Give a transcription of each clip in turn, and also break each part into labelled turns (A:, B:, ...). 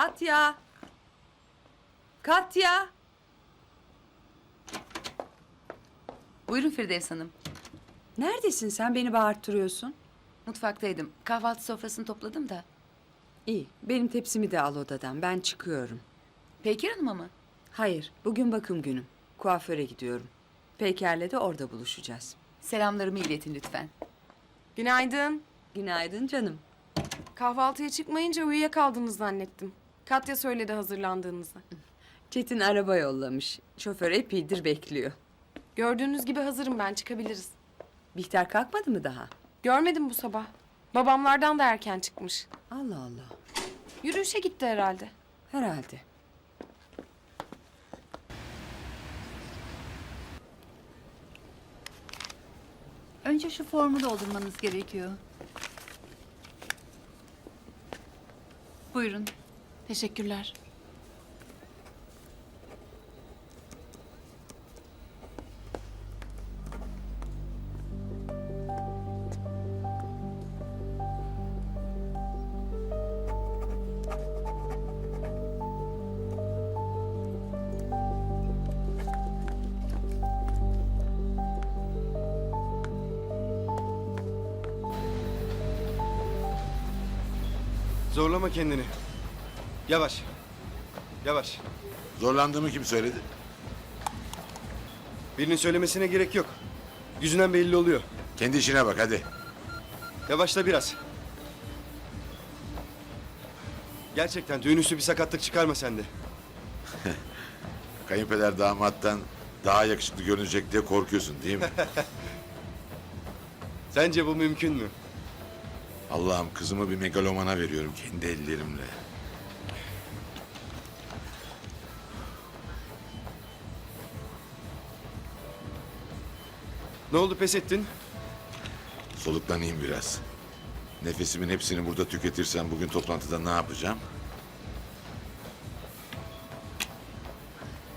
A: Katya. Katya.
B: Buyurun Firdevs Hanım.
A: Neredesin sen beni bağırttırıyorsun?
B: Mutfaktaydım. Kahvaltı sofrasını topladım da.
A: İyi benim tepsimi de al odadan ben çıkıyorum.
B: Peykir Hanım'a mı?
A: Hayır bugün bakım günüm. Kuaföre gidiyorum. Peyker'le de orada buluşacağız.
B: Selamlarımı iletin lütfen.
C: Günaydın.
A: Günaydın canım.
C: Kahvaltıya çıkmayınca uyuyakaldınız zannettim. Katya söyledi hazırlandığınızı.
A: Çetin araba yollamış. Şoför epeydir bekliyor.
C: Gördüğünüz gibi hazırım ben çıkabiliriz.
A: Bihter kalkmadı mı daha?
C: Görmedim bu sabah. Babamlardan da erken çıkmış.
A: Allah Allah.
C: Yürüyüşe gitti herhalde.
A: Herhalde.
B: Önce şu formu doldurmanız gerekiyor. Buyurun.
C: Teşekkürler.
D: Zorlama kendini. Yavaş. Yavaş.
E: Zorlandığımı kim söyledi?
D: Birinin söylemesine gerek yok. Yüzünden belli oluyor.
E: Kendi işine bak hadi.
D: Yavaşla biraz. Gerçekten düğün üstü bir sakatlık çıkarma sende.
E: Kayınpeder damattan daha yakışıklı görünecek diye korkuyorsun değil mi?
D: Sence bu mümkün mü?
E: Allah'ım kızımı bir megalomana veriyorum kendi ellerimle.
D: Ne oldu pes ettin?
E: Soluklanayım biraz. Nefesimin hepsini burada tüketirsem bugün toplantıda ne yapacağım?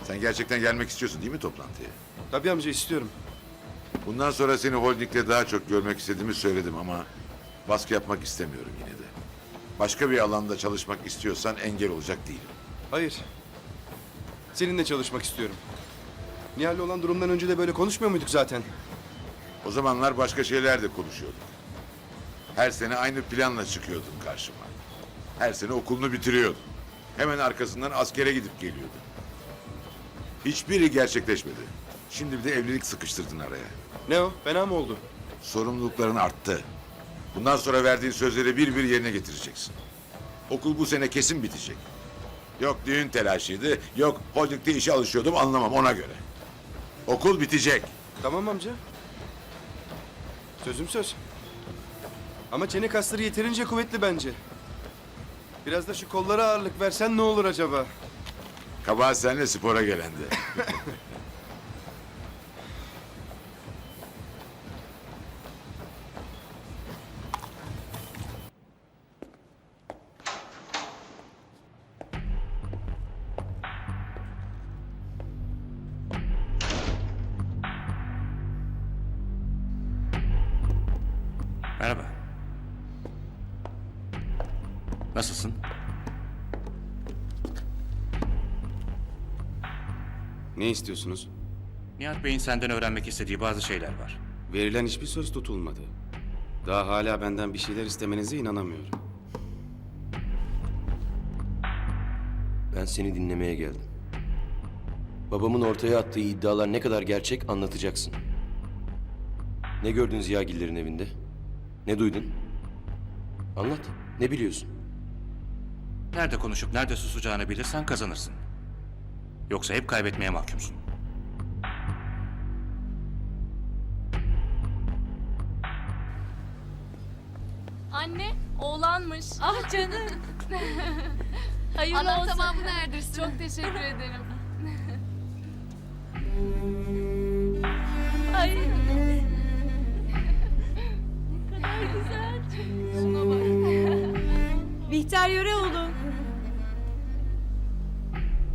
E: Sen gerçekten gelmek istiyorsun değil mi toplantıya?
D: Tabii amca istiyorum.
E: Bundan sonra seni holdingle daha çok görmek istediğimi söyledim ama baskı yapmak istemiyorum yine de. Başka bir alanda çalışmak istiyorsan engel olacak değilim.
D: Hayır. Seninle çalışmak istiyorum. Nihal'le olan durumdan önce de böyle konuşmuyor muyduk zaten?
E: O zamanlar başka şeyler de konuşuyorduk. Her sene aynı planla çıkıyordun karşıma. Her sene okulunu bitiriyordun. Hemen arkasından askere gidip geliyordun. Hiçbiri gerçekleşmedi. Şimdi bir de evlilik sıkıştırdın araya.
D: Ne o? Fena mı oldu?
E: Sorumlulukların arttı. Bundan sonra verdiğin sözleri bir bir yerine getireceksin. Okul bu sene kesin bitecek. Yok düğün telaşıydı, yok holdingde işe alışıyordum anlamam ona göre. Okul bitecek.
D: Tamam amca. Sözüm söz. Ama çene kasları yeterince kuvvetli bence. Biraz da şu kollara ağırlık versen ne olur acaba?
E: Kabahat seninle spora gelendi.
F: istiyorsunuz?
G: Nihat Bey'in senden öğrenmek istediği bazı şeyler var.
F: Verilen hiçbir söz tutulmadı. Daha hala benden bir şeyler istemenize inanamıyorum.
H: Ben seni dinlemeye geldim. Babamın ortaya attığı iddialar ne kadar gerçek anlatacaksın. Ne gördün Ziyagillerin evinde? Ne duydun? Anlat. Ne biliyorsun?
G: Nerede konuşup nerede susacağını bilirsen kazanırsın. Yoksa hep kaybetmeye mahkumsun.
I: Anne, oğlanmış. Ah canım. Hayırlı
J: Allah
I: olsun.
J: tamamını erdirsin.
I: Çok teşekkür ederim. Ay. Ne kadar güzel. Şuna bak.
A: Bihter Yöreoğlu.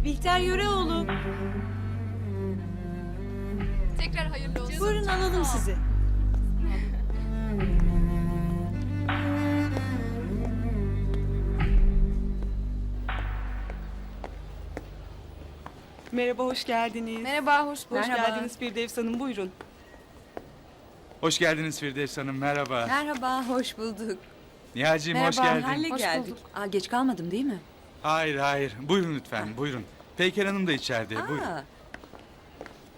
A: Bihter Yöreoğlu.
J: Tekrar hayırlı olsun.
A: Buyurun alalım sizi.
K: Merhaba, hoş geldiniz.
C: Merhaba, hoş bulduk.
K: Hoş geldiniz Firdevs Hanım, buyurun.
L: Hoş geldiniz Firdevs Hanım, merhaba.
A: Merhaba, hoş bulduk.
L: Nihal'cim hoş
C: Merhaba,
L: geldin.
A: Halle
C: Hoş
A: geldik.
C: bulduk.
A: Aa, geç kalmadım değil mi?
L: Hayır hayır, buyurun lütfen, buyurun. Peyker Hanım da içeride, buyurun.
A: Aa,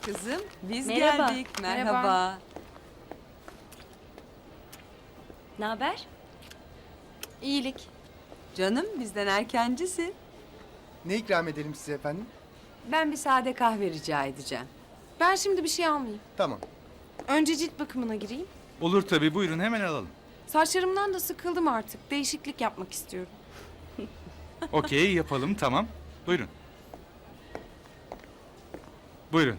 A: kızım, biz
B: Merhaba.
A: geldik. Merhaba.
C: Merhaba.
B: Ne haber?
C: İyilik.
A: Canım, bizden erkencisin.
D: Ne ikram edelim size efendim?
A: Ben bir sade kahve rica edeceğim.
C: Ben şimdi bir şey almayayım.
D: Tamam.
C: Önce cilt bakımına gireyim.
L: Olur tabii, buyurun hemen alalım.
C: Saçlarımdan da sıkıldım artık. Değişiklik yapmak istiyorum.
L: Okey, yapalım, tamam. Buyurun. Buyurun.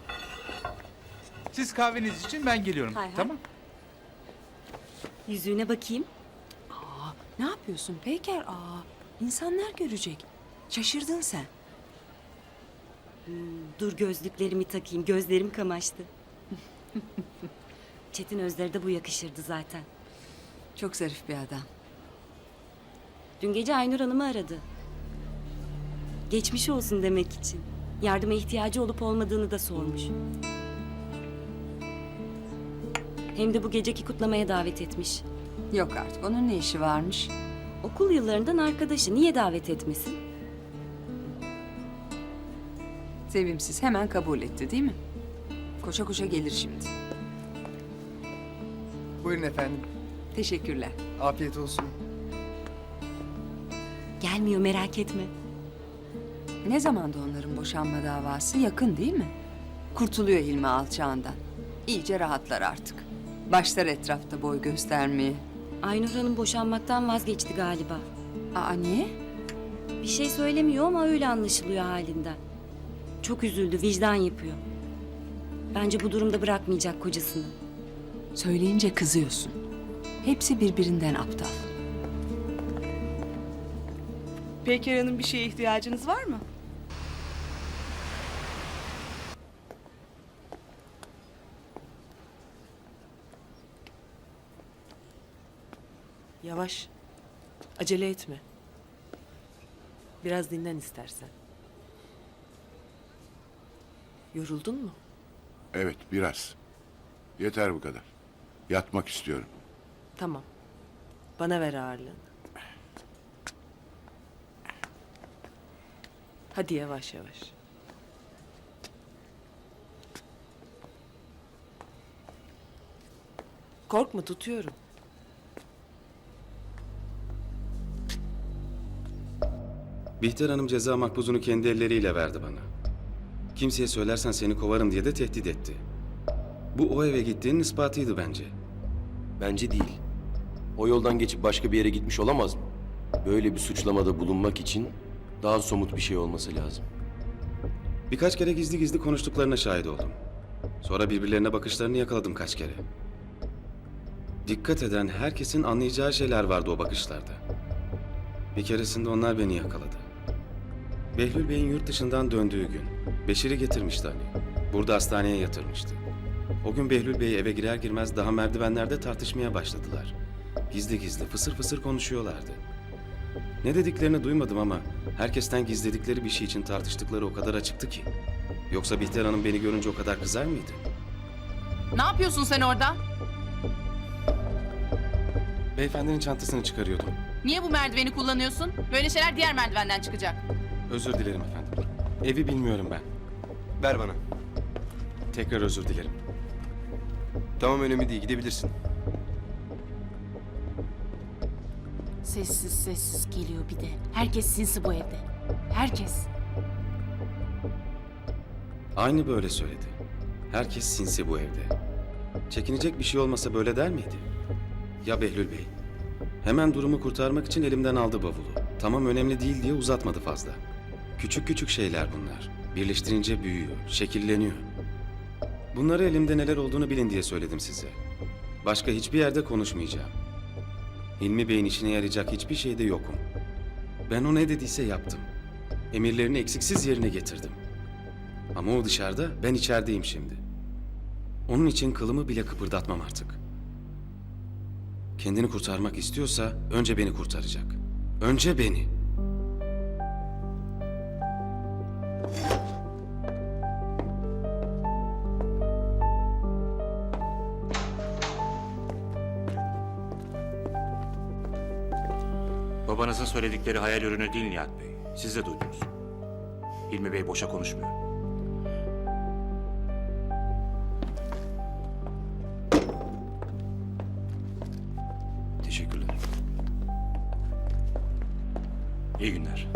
L: Siz kahveniz için ben geliyorum,
A: Hay hay.
L: tamam?
B: Yüzüğüne bakayım.
A: Ne yapıyorsun Peyker? Aa, insanlar görecek. Şaşırdın sen.
B: Dur gözlüklerimi takayım, gözlerim kamaştı. Çetin Özler'e de bu yakışırdı zaten.
A: Çok zarif bir adam.
B: Dün gece Aynur Hanım'ı aradı. Geçmiş olsun demek için. Yardıma ihtiyacı olup olmadığını da sormuş. Hem de bu geceki kutlamaya davet etmiş.
A: Yok artık, onun ne işi varmış?
B: Okul yıllarından arkadaşı niye davet etmesin?
A: Sevimsiz hemen kabul etti değil mi? Koşa koşa gelir şimdi.
D: Buyurun efendim.
A: Teşekkürler.
D: Afiyet olsun.
B: Gelmiyor merak etme.
A: Ne zamandı onların boşanma davası? Yakın değil mi? Kurtuluyor Hilmi alçağından. İyice rahatlar artık. Başlar etrafta boy göstermeye.
B: Aynur Hanım boşanmaktan vazgeçti galiba.
A: Aa niye?
B: Bir şey söylemiyor ama öyle anlaşılıyor halinden. Çok üzüldü, vicdan yapıyor. Bence bu durumda bırakmayacak kocasını.
A: Söyleyince kızıyorsun. Hepsi birbirinden aptal.
K: Peyker Hanım bir şeye ihtiyacınız var mı?
M: Yavaş. Acele etme. Biraz dinlen istersen. Yoruldun mu?
E: Evet biraz. Yeter bu kadar. Yatmak istiyorum.
M: Tamam. Bana ver ağırlığını. Hadi yavaş yavaş. Korkma tutuyorum.
F: Bihter Hanım ceza makbuzunu kendi elleriyle verdi bana. Kimseye söylersen seni kovarım diye de tehdit etti. Bu o eve gittiğinin ispatıydı bence.
H: Bence değil. O yoldan geçip başka bir yere gitmiş olamaz mı? Böyle bir suçlamada bulunmak için daha somut bir şey olması lazım.
F: Birkaç kere gizli gizli konuştuklarına şahit oldum. Sonra birbirlerine bakışlarını yakaladım kaç kere. Dikkat eden herkesin anlayacağı şeyler vardı o bakışlarda. Bir keresinde onlar beni yakaladı. Behlül Bey'in yurt dışından döndüğü gün Beşir'i getirmişti hani. Burada hastaneye yatırmıştı. O gün Behlül Bey eve girer girmez daha merdivenlerde tartışmaya başladılar. Gizli gizli fısır fısır konuşuyorlardı. Ne dediklerini duymadım ama herkesten gizledikleri bir şey için tartıştıkları o kadar açıktı ki. Yoksa Bihter Hanım beni görünce o kadar kızar mıydı?
J: Ne yapıyorsun sen orada?
F: Beyefendinin çantasını çıkarıyordum.
J: Niye bu merdiveni kullanıyorsun? Böyle şeyler diğer merdivenden çıkacak.
F: Özür dilerim efendim. Evi bilmiyorum ben.
D: Ver bana.
F: Tekrar özür dilerim.
D: Tamam önemli değil gidebilirsin.
J: Sessiz sessiz geliyor bir de. Herkes sinsi bu evde. Herkes.
F: Aynı böyle söyledi. Herkes sinsi bu evde. Çekinecek bir şey olmasa böyle der miydi? Ya Behlül Bey? Hemen durumu kurtarmak için elimden aldı bavulu. Tamam önemli değil diye uzatmadı fazla. Küçük küçük şeyler bunlar. Birleştirince büyüyor, şekilleniyor. Bunları elimde neler olduğunu bilin diye söyledim size. Başka hiçbir yerde konuşmayacağım. Hilmi Bey'in işine yarayacak hiçbir şeyde yokum. Ben o ne dediyse yaptım. Emirlerini eksiksiz yerine getirdim. Ama o dışarıda, ben içerideyim şimdi. Onun için kılımı bile kıpırdatmam artık. Kendini kurtarmak istiyorsa önce beni kurtaracak. Önce beni.
G: Babanızın söyledikleri hayal ürünü değil Nihat Bey. Siz de duydunuz. Hilmi Bey boşa konuşmuyor.
H: Teşekkürler.
G: İyi günler.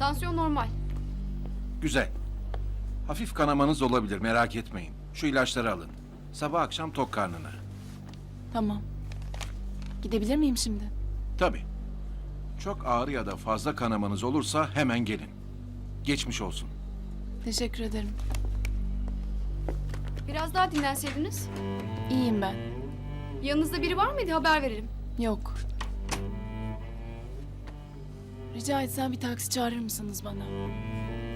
I: Tansiyon normal.
L: Güzel. Hafif kanamanız olabilir merak etmeyin. Şu ilaçları alın. Sabah akşam tok karnına.
J: Tamam. Gidebilir miyim şimdi?
L: Tabii. Çok ağır ya da fazla kanamanız olursa hemen gelin. Geçmiş olsun.
J: Teşekkür ederim.
I: Biraz daha dinlenseydiniz.
J: İyiyim ben.
I: Yanınızda biri var mıydı haber verelim.
J: Yok. Rica etsem bir taksi çağırır mısınız bana?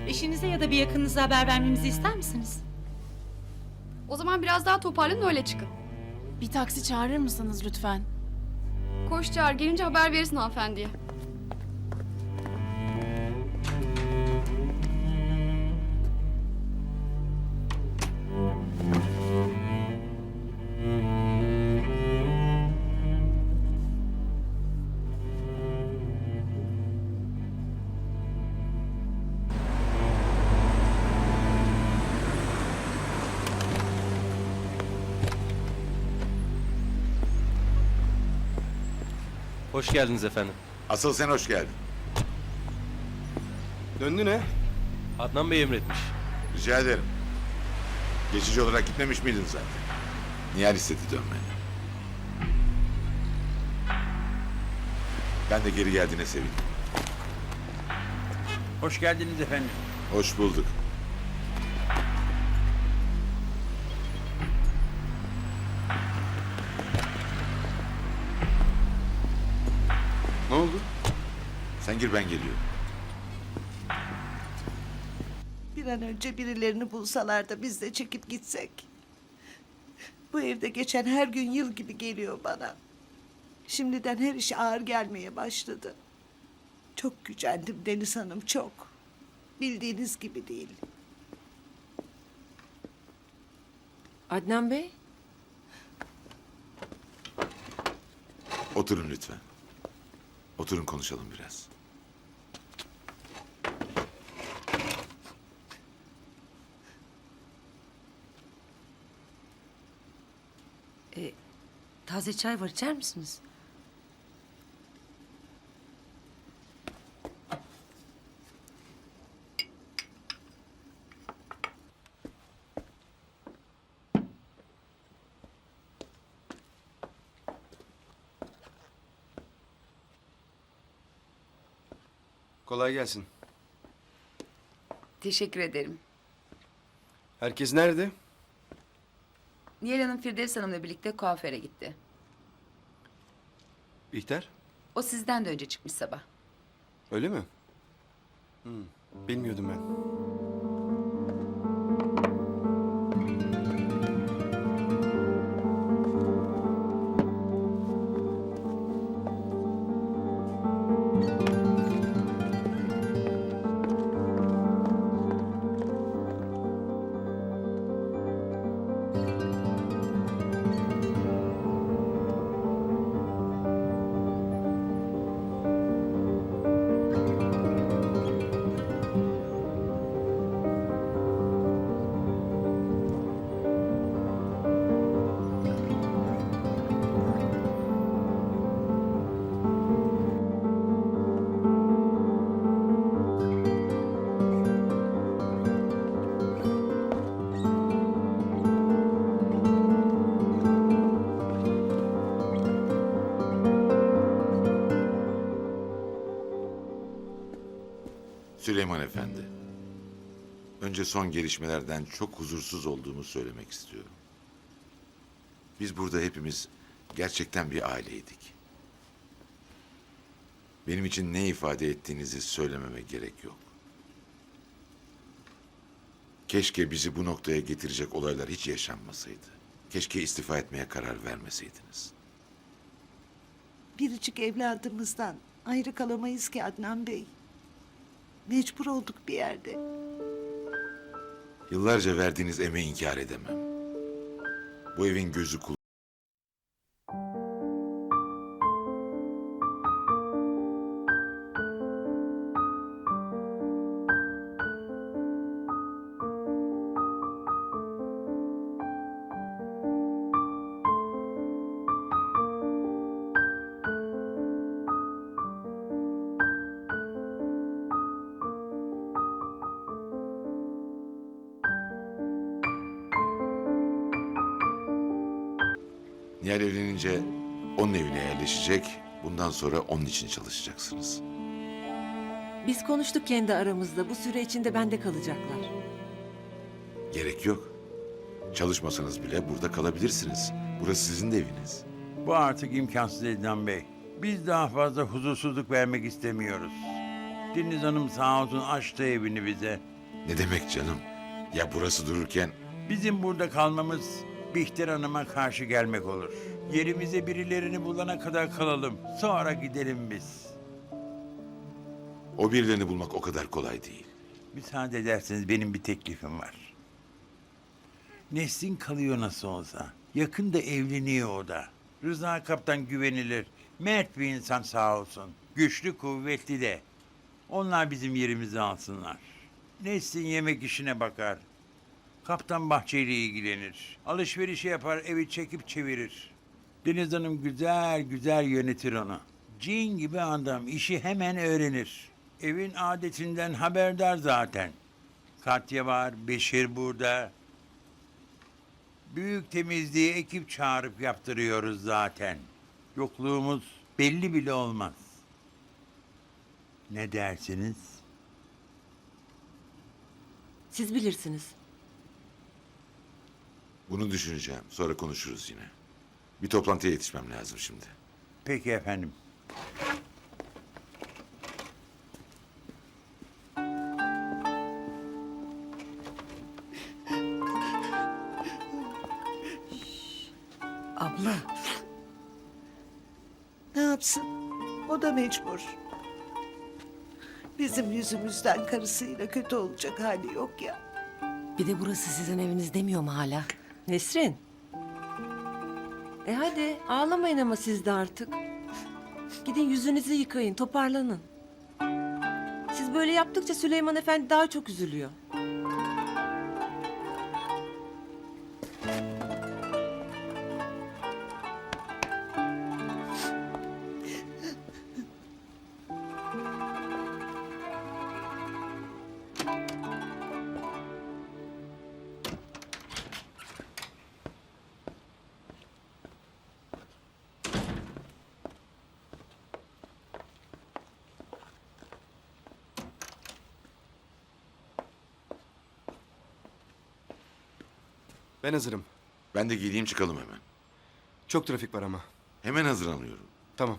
K: Eşinize ya da bir yakınınıza haber vermemizi ister misiniz?
I: O zaman biraz daha toparlanın öyle çıkın.
J: Bir taksi çağırır mısınız lütfen?
I: Koş çağır gelince haber verirsin hanımefendiye.
H: Hoş geldiniz efendim.
E: Asıl sen hoş geldin.
D: Döndü ne?
H: Adnan Bey emretmiş.
E: Rica ederim. Geçici olarak gitmemiş miydin zaten? Nihal istedi dönmeni. Ben de geri geldiğine sevindim.
L: Hoş geldiniz efendim.
E: Hoş bulduk.
D: Ne oldu?
E: Sen gir ben geliyorum.
K: Bir an önce birilerini bulsalar da biz de çekip gitsek. Bu evde geçen her gün yıl gibi geliyor bana. Şimdiden her iş ağır gelmeye başladı. Çok gücendim Deniz Hanım çok. Bildiğiniz gibi değil.
M: Adnan Bey,
E: Oturun lütfen. Oturun konuşalım biraz.
B: Taze çay var içer misiniz?
D: Kolay gelsin.
A: Teşekkür ederim.
D: Herkes nerede?
A: Nihal Hanım Firdevs Hanım'la birlikte kuaföre gitti.
D: Bihter.
A: O sizden de önce çıkmış sabah.
D: Öyle mi? Hmm, bilmiyordum ben.
E: Süleyman Efendi. Önce son gelişmelerden çok huzursuz olduğumu söylemek istiyorum. Biz burada hepimiz gerçekten bir aileydik. Benim için ne ifade ettiğinizi söylememe gerek yok. Keşke bizi bu noktaya getirecek olaylar hiç yaşanmasaydı. Keşke istifa etmeye karar vermeseydiniz.
K: Biricik evladımızdan ayrı kalamayız ki Adnan Bey. Mecbur olduk bir yerde.
E: Yıllarca verdiğiniz emeği inkar edemem. Bu evin gözü kulağı. Yerleşecek. Bundan sonra onun için çalışacaksınız.
M: Biz konuştuk kendi aramızda. Bu süre içinde bende kalacaklar.
E: Gerek yok. Çalışmasanız bile burada kalabilirsiniz. Burası sizin de eviniz.
N: Bu artık imkansız Ednan Bey. Biz daha fazla huzursuzluk vermek istemiyoruz. Deniz Hanım sağ olsun açtı evini bize.
E: Ne demek canım? Ya burası dururken
N: Bizim burada kalmamız Bihter Hanım'a karşı gelmek olur. Yerimize birilerini bulana kadar kalalım. Sonra gidelim biz.
E: o birilerini bulmak o kadar kolay değil.
N: Müsaade ederseniz benim bir teklifim var. Neslin kalıyor nasıl olsa. Yakında evleniyor o da. Rıza Kaptan güvenilir. Mert bir insan sağ olsun. Güçlü, kuvvetli de. Onlar bizim yerimizi alsınlar. Neslin yemek işine bakar. Kaptan bahçeyle ilgilenir. Alışverişi yapar, evi çekip çevirir. Deniz Hanım güzel güzel yönetir onu. Cin gibi adam işi hemen öğrenir. Evin adetinden haberdar zaten. Katya var, Beşir burada. Büyük temizliği ekip çağırıp yaptırıyoruz zaten. Yokluğumuz belli bile olmaz. Ne dersiniz?
M: Siz bilirsiniz.
E: Bunu düşüneceğim. Sonra konuşuruz yine. Bir toplantıya yetişmem lazım şimdi.
N: Peki efendim.
M: Abla.
K: Ne yapsın? O da mecbur. Bizim yüzümüzden karısıyla kötü olacak hali yok ya.
M: Bir de burası sizin eviniz demiyor mu hala? Nesrin. E hadi ağlamayın ama siz de artık. Gidin yüzünüzü yıkayın, toparlanın. Siz böyle yaptıkça Süleyman Efendi daha çok üzülüyor.
D: Ben hazırım.
E: Ben de geleyim çıkalım hemen.
D: Çok trafik var ama.
E: Hemen hazırlanıyorum.
D: Tamam.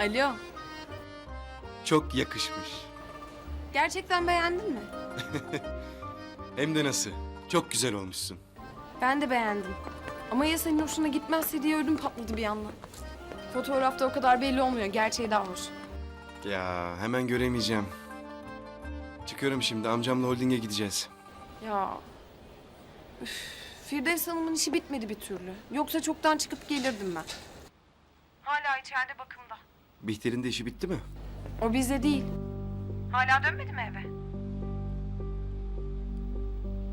C: Alo.
D: Çok yakışmış.
C: Gerçekten beğendin mi?
D: Hem de nasıl? Çok güzel olmuşsun.
C: Ben de beğendim. Ama ya senin hoşuna gitmezse diye ödüm patladı bir anda. Fotoğrafta o kadar belli olmuyor. Gerçeği daha hoş.
D: Ya hemen göremeyeceğim. Çıkıyorum şimdi. Amcamla holdinge gideceğiz.
C: Ya. Üf, Firdevs Hanım'ın işi bitmedi bir türlü. Yoksa çoktan çıkıp gelirdim ben. Hala içeride bakımda.
D: Bihter'in de işi bitti mi?
C: O bize değil.
K: Hala dönmedi mi eve?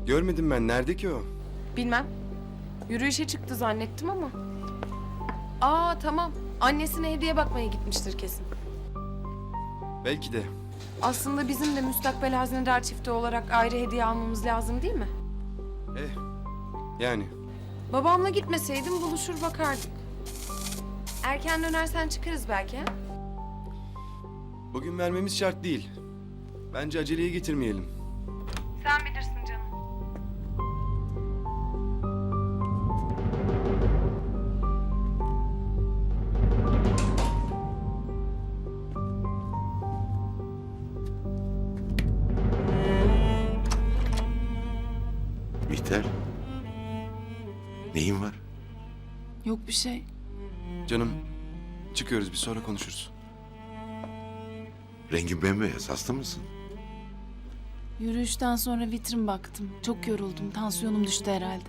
D: Görmedim ben. Nerede ki o?
C: Bilmem. Yürüyüşe çıktı zannettim ama. Aa tamam. Annesine hediye bakmaya gitmiştir kesin.
D: Belki de.
C: Aslında bizim de müstakbel hazinedar çifti olarak ayrı hediye almamız lazım değil mi?
D: Eh. Yani.
C: Babamla gitmeseydim buluşur bakardık. Erken dönersen çıkarız belki ha?
D: Bugün vermemiz şart değil. Bence aceleye getirmeyelim.
C: Sen bilirsin canım.
E: Bihter. Neyin var?
J: Yok bir şey.
D: Canım çıkıyoruz bir sonra konuşuruz.
E: Rengin bembeyaz. Hasta mısın?
J: Yürüyüşten sonra vitrin baktım. Çok yoruldum. Tansiyonum düştü herhalde.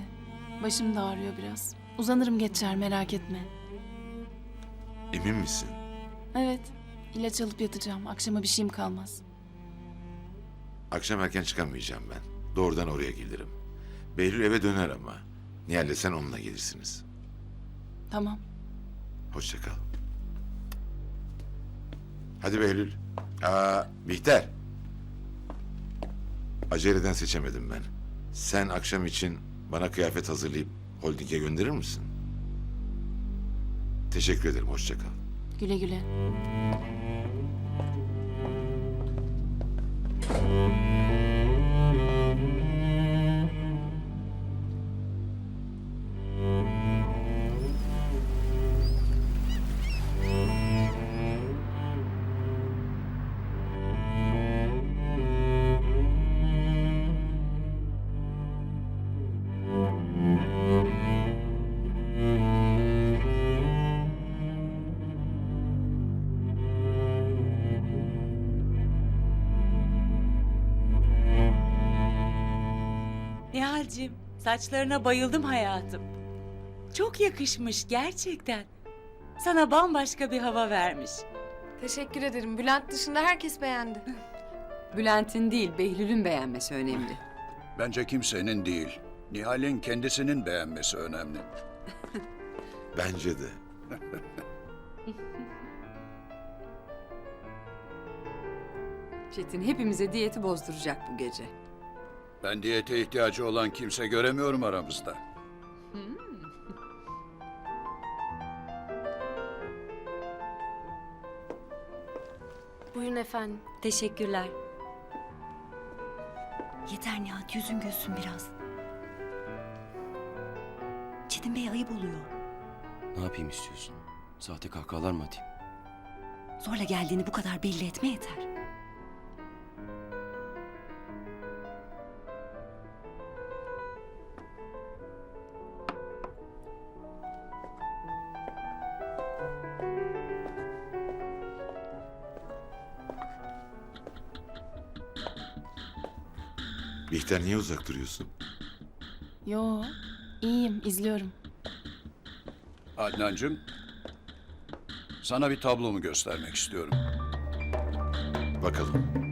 J: Başım da ağrıyor biraz. Uzanırım geçer merak etme.
E: Emin misin?
J: Evet. ilaç alıp yatacağım. Akşama bir şeyim kalmaz.
E: Akşam erken çıkamayacağım ben. Doğrudan oraya gelirim. Behlül eve döner ama. Nihal'le sen onunla gelirsiniz.
J: Tamam.
E: Hoşça kal. Hadi Behlül. Aa, Bihter. Aceleden seçemedim ben. Sen akşam için bana kıyafet hazırlayıp holdinge gönderir misin? Teşekkür ederim. Hoşça kal.
J: Güle güle.
M: Nihal'cim saçlarına bayıldım hayatım. Çok yakışmış gerçekten. Sana bambaşka bir hava vermiş.
C: Teşekkür ederim. Bülent dışında herkes beğendi.
A: Bülent'in değil, Behlül'ün beğenmesi önemli.
L: Bence kimsenin değil. Nihal'in kendisinin beğenmesi önemli.
E: Bence de.
A: Çetin hepimize diyeti bozduracak bu gece.
L: Ben diyete ihtiyacı olan kimse göremiyorum aramızda.
C: Buyurun efendim.
B: Teşekkürler. Yeter Nihat yüzün gülsün biraz. Çetin Bey ayıp oluyor.
H: Ne yapayım istiyorsun? Sahte kahkahalar mı atayım?
B: Zorla geldiğini bu kadar belli etme yeter.
E: Bihter niye uzak duruyorsun?
J: Yo, iyiyim. izliyorum.
L: Adnancığım, sana bir tablomu göstermek istiyorum.
E: Bakalım.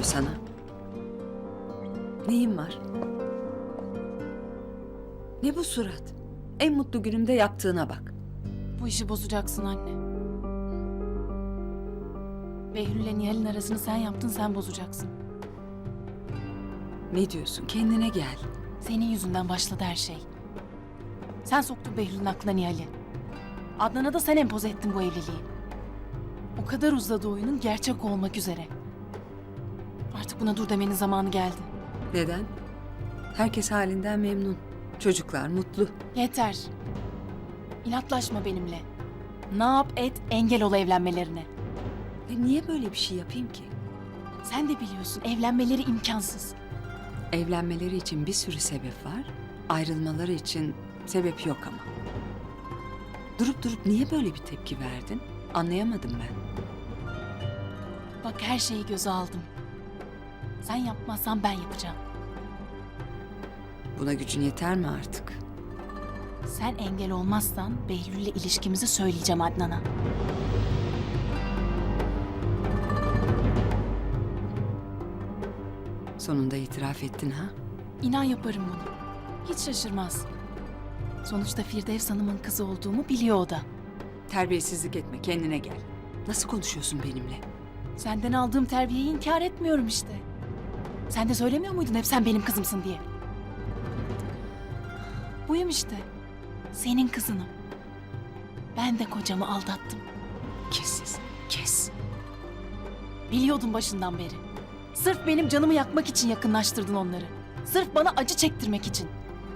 A: Oluyor sana? Neyin var? Ne bu surat? En mutlu günümde yaptığına bak.
J: Bu işi bozacaksın anne. Behlül'le Nihal'in arasını sen yaptın, sen bozacaksın.
A: Ne diyorsun? Kendine gel.
J: Senin yüzünden başladı her şey. Sen soktun Behlül'ün aklına Nihal'i. Adnan'a da sen empoze ettin bu evliliği. O kadar uzadı oyunun gerçek olmak üzere. Artık buna dur demenin zamanı geldi.
A: Neden? Herkes halinden memnun. Çocuklar mutlu.
J: Yeter. İnatlaşma benimle. Ne yap et engel ol evlenmelerine.
A: E niye böyle bir şey yapayım ki?
J: Sen de biliyorsun evlenmeleri imkansız.
A: Evlenmeleri için bir sürü sebep var. Ayrılmaları için sebep yok ama. Durup durup niye böyle bir tepki verdin? Anlayamadım ben.
J: Bak her şeyi göze aldım. Sen yapmazsan ben yapacağım.
A: Buna gücün yeter mi artık?
J: Sen engel olmazsan Behlül'le ilişkimizi söyleyeceğim Adnan'a.
A: Sonunda itiraf ettin ha?
J: İnan yaparım bunu. Hiç şaşırmaz. Sonuçta Firdevs Hanım'ın kızı olduğumu biliyor o da.
A: Terbiyesizlik etme, kendine gel. Nasıl konuşuyorsun benimle?
J: Senden aldığım terbiyeyi inkar etmiyorum işte. Sen de söylemiyor muydun hep sen benim kızımsın diye? Buyum işte. Senin kızınım. Ben de kocamı aldattım.
A: Kes kes.
J: Biliyordum başından beri. Sırf benim canımı yakmak için yakınlaştırdın onları. Sırf bana acı çektirmek için.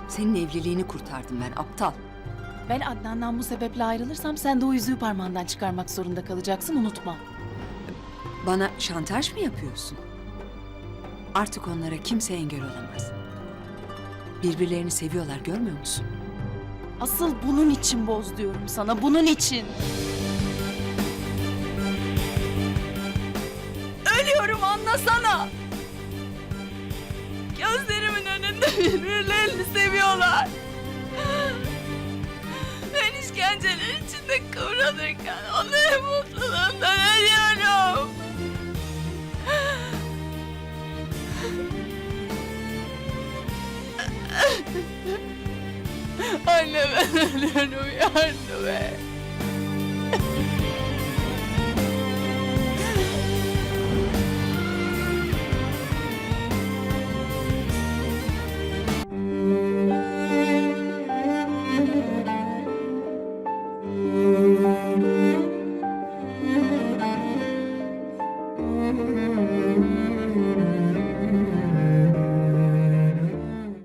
A: Senin evliliğini kurtardım ben, aptal.
J: Ben Adnan'dan bu sebeple ayrılırsam sen de o yüzüğü parmağından çıkarmak zorunda kalacaksın unutma.
A: Bana şantaj mı yapıyorsun? Artık onlara kimse engel olamaz. Birbirlerini seviyorlar, görmüyor musun?
J: Asıl bunun için boz diyorum sana, bunun için. Ölüyorum anlasana. Gözlerimin önünde birbirlerini seviyorlar. Ben işkenceler içinde kıvranırken onların mutluluğundan ölüyorum. Anne ben ölüyorum yardım et.